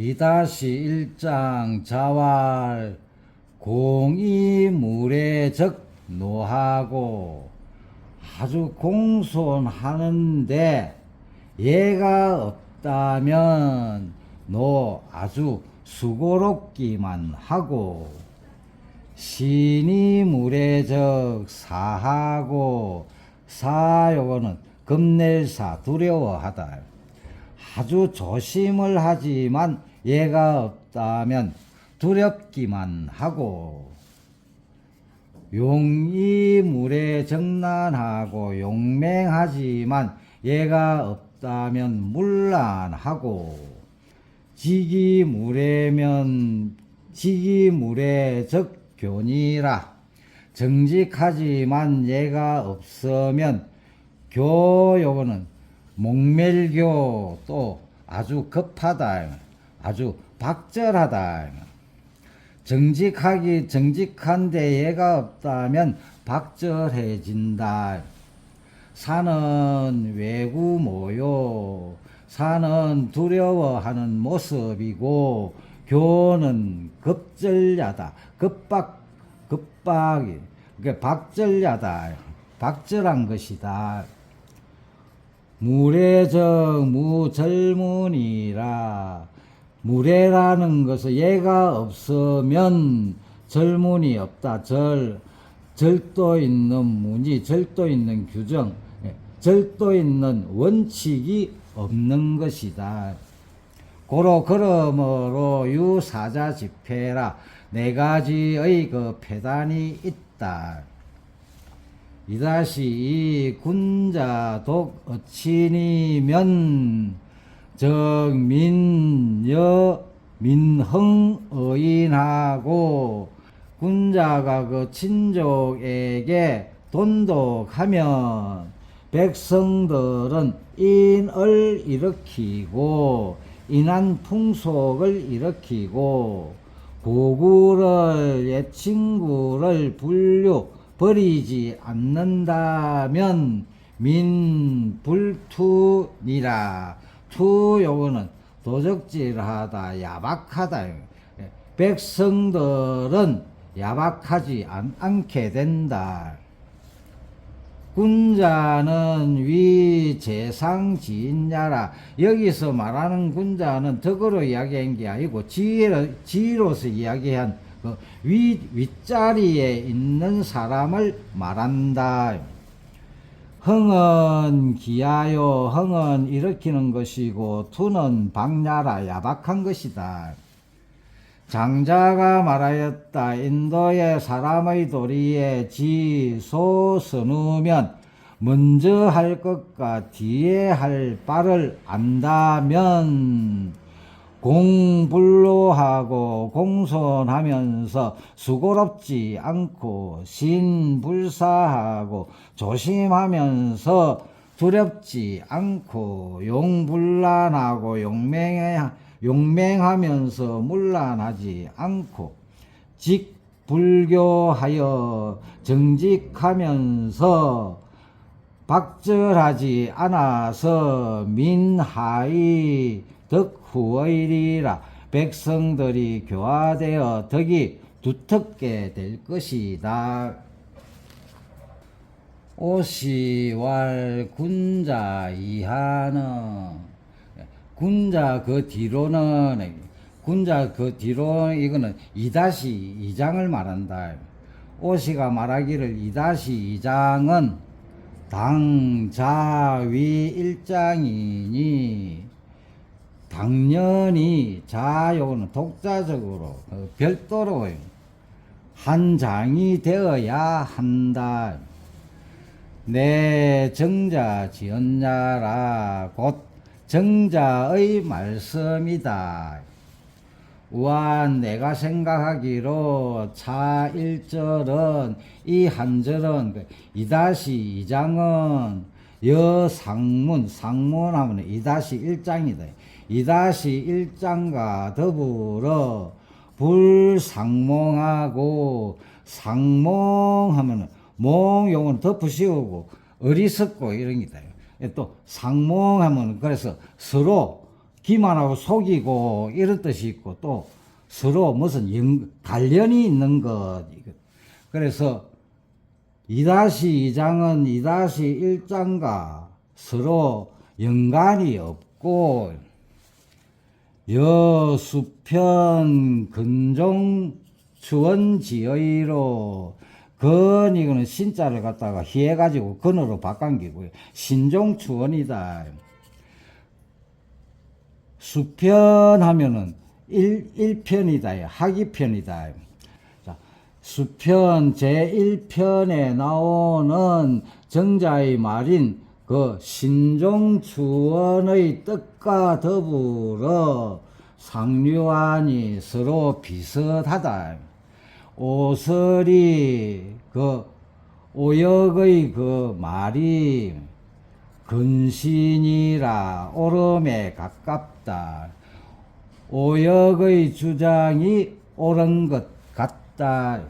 이다시 1장 자왈 공이 물에 적 노하고 아주 공손하는데 얘가 없다면 너 아주 수고롭기만 하고 신이 물에 적 사하고 사 요거는 겁낼사 두려워하다 아주 조심을 하지만 얘가 없다면 두렵기만 하고 용이 물에 정난하고 용맹하지만 얘가 없다면 문란하고 지기 물에면 지기 물에 적교니라. 정직하지만 얘가 없으면 교 요거는 목멜교 또 아주 급하다. 아주 박절하다. 정직하기 정직한데 얘가 없다면 박절해진다. 사는 외구 모요. 사는 두려워하는 모습이고 교는 급절야다. 급박 급박이. 그게 박절야다. 박절한 것이다 무례적 무절문이라 무례라는 것은 얘가 없으면 절문이 없다. 절 절도 있는 문이 절도 있는 규정 예, 절도 있는 원칙이 없는 것이다. 고로 그러므로 유사자 집회라 네 가지의 그 폐단이 있다. 이다시 이 군자 독 어친이면 정민여 민흥의인하고 군자가 그 친족에게 돈독하면 백성들은 인을 일으키고 인한 풍속을 일으키고 고구를 옛 친구를 불류 버리지 않는다면 민불투니라. 투 요거는 도적질하다 야박하다. 예, 백성들은 야박하지 않, 않게 된다. 군자는 위 재상 지인야라. 여기서 말하는 군자는 덕으로 이야기한 게 아니고 지혜로, 지혜로서 이야기한 그 위, 윗자리에 있는 사람을 말한다. 흥은 기하여 흥은 일으키는 것이고 투는 방야라 야박한 것이다. 장자가 말하였다. 인도의 사람의 도리에 지소 선우면 먼저 할 것과 뒤에 할 바를 안다면 공불로하고 공손하면서 수고롭지 않고 신불사하고 조심하면서 두렵지 않고 용불란하고 용맹하면서 문란하지 않고 직불교하여 정직하면서 박절하지 않아서 민하이 덕후의리라 백성들이 교화되어 덕이 두텁게 될 것이다. 오시왈 군자 이하는 군자 그 뒤로는 군자 그 뒤로 이거는 이다시 이장을 말한다. 오시가 말하기를 이다시 이장은 당자위 일장이니 당연히 자요는 독자적으로 어, 별도로 한 장이 되어야 한다. 내 정자 지었냐라 곧 정자의 말씀이다. 우한 내가 생각하기로 차 1절은 이 한 절은 그 이다시 2장은 여상문 상문하면 이다시 1장이다. 이다시 1장과 더불어 불상몽하고 상몽하면 몽 용은 덮으씌우고 어리석고 이런 게다. 또 상몽하면 그래서 서로 기만하고 속이고 이런 뜻이 있고 또 서로 무슨 연, 관련이 있는 것. 그래서 2-2장은 2-1장과 서로 연관이 없고 여수편 근종 추원지의로 건 이거는 신자를 갖다가 희해가지고 근으로 바꾼기고요. 신종 추원이다. 수편 하면은 일, 일편이다. 하기편이다. 자, 수편 제1편에 나오는 정자의 말인 그 신종추원의 뜻과 더불어 상류안이 서로 비슷하다. 오설이 그 오역의 그 말이 근신이라 오름에 가깝다. 오역의 주장이 옳은 것 같다.